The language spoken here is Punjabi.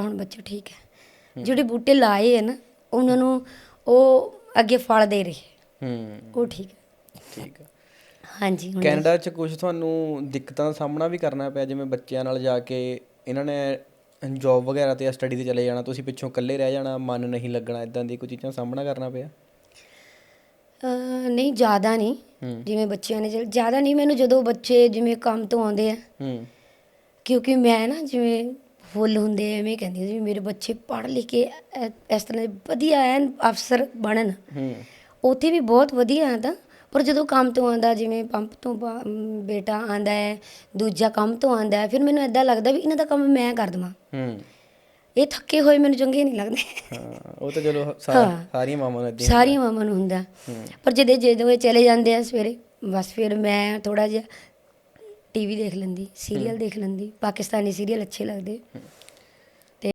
ਹੁਣ ਬੱਚੇ ਠੀਕ ਹੈ। ਜਿਹੜੇ ਬੂਟੇ ਲਾਏ ਹੈ ਨਾ ਉਹਨਾਂ ਨੂੰ ਉਹ ਅੱਗੇ ਫਲ ਦੇ ਰਹੇ। ਹੂੰ। ਉਹ ਠੀਕ ਹੈ। ਠੀਕ ਆ ਹਾਂਜੀ ਹੁਣ ਕੈਨੇਡਾ 'ਚ ਕੁਝ ਤੁਹਾਨੂੰ ਦਿੱਕਤਾਂ ਦਾ ਸਾਹਮਣਾ ਵੀ ਕਰਨਾ ਪਿਆ ਜਿਵੇਂ ਬੱਚਿਆਂ ਨਾਲ ਜਾ ਕੇ ਇਹਨਾਂ ਨੇ ਜੌਬ ਵਗੈਰਾ ਤੇ ਸਟੱਡੀ ਤੇ ਚਲੇ ਜਾਣਾ ਤੁਸੀਂ ਪਿੱਛੋਂ ਇਕੱਲੇ ਰਹਿ ਜਾਣਾ ਮਨ ਨਹੀਂ ਲੱਗਣਾ ਇਦਾਂ ਦੀ ਕੋਈ ਚੀਜ਼ਾਂ ਸਾਹਮਣਾ ਕਰਨਾ ਪਿਆ? ਅਹ ਨਹੀਂ ਜ਼ਿਆਦਾ ਨਹੀਂ। ਹੂੰ। ਜਿਵੇਂ ਬੱਚਿਆਂ ਨੇ ਜ਼ਿਆਦਾ ਨਹੀਂ ਮੈਨੂੰ ਜਦੋਂ ਬੱਚੇ ਜਿਵੇਂ ਕੰਮ ਤੋਂ ਆਉਂਦੇ ਆ। ਹੂੰ। ਕਿਉਂਕਿ ਮੈਂ ਨਾ ਜਿਵੇਂ ਫੁੱਲ ਹੁੰਦੇ ਐਵੇਂ ਕਹਿੰਦੀ ਜਿਵੇਂ ਮੇਰੇ ਬੱਚੇ ਪੜ੍ਹ ਲਿਖ ਕੇ ਐ- ਇਸ ਤਰ੍ਹਾਂ ਦੇ ਵਧੀਆ ਐਨ ਅਫਸਰ ਬਣਨ। ਹੂੰ। ਉੱਥੇ ਵੀ ਬਹੁਤ ਵਧੀਆ ਆ ਤਾਂ ਪਰ ਜਦੋਂ ਕੰਮ ਤੋਂ ਆਂਦਾ ਜਿਵੇਂ ਪੰਪ ਤੋਂ ਬਾ- ਅਮ, ਬੇਟਾ ਆਂਦਾ ਹੈ ਦੂਜਾ ਕੰਮ ਤੋਂ ਆਂਦਾ ਹੈ ਫਿਰ ਮੈਨੂੰ ਐਦਾਂ ਲੱਗਦਾ ਵੀ ਇਹਨਾਂ ਦਾ ਕੰਮ ਮੈਂ ਕਰ ਦੇਵਾਂ। ਹੂੰ। ਇਹ ਥੱਕੇ ਹੋਏ ਮੈਨੂੰ ਚੰਗੇ ਨਹੀਂ ਲੱਗਦੇ। ਹਾਂ ਉਹ ਤਾਂ ਚਲੋ ਸਾ- ਹਾਂ। ਸਾਰੀਆਂ ਮਾਵਾਂ ਨੂੰ ਏਦਾਂ ਹੀ ਸਾਰੀਆਂ ਮਾਵਾਂ ਨੂੰ ਹੁੰਦਾ। ਹੂੰ। ਪਰ ਜਦੋਂ ਜਦੋਂ ਇਹ ਚਲੇ ਜਾਂਦੇ ਆ ਸਵੇਰੇ ਬਸ ਫਿਰ ਮੈਂ ਥੋੜਾ ਜਿਹਾ ਟੀਵੀ ਦੇਖ ਲੈਂਦੀ ਸੀਰੀਅਲ ਦੇਖ ਲੈਂਦੀ ਪਾਕਿਸਤਾਨੀ ਸੀਰੀਅਲ ਅੱਛੇ ਲੱਗਦੇ।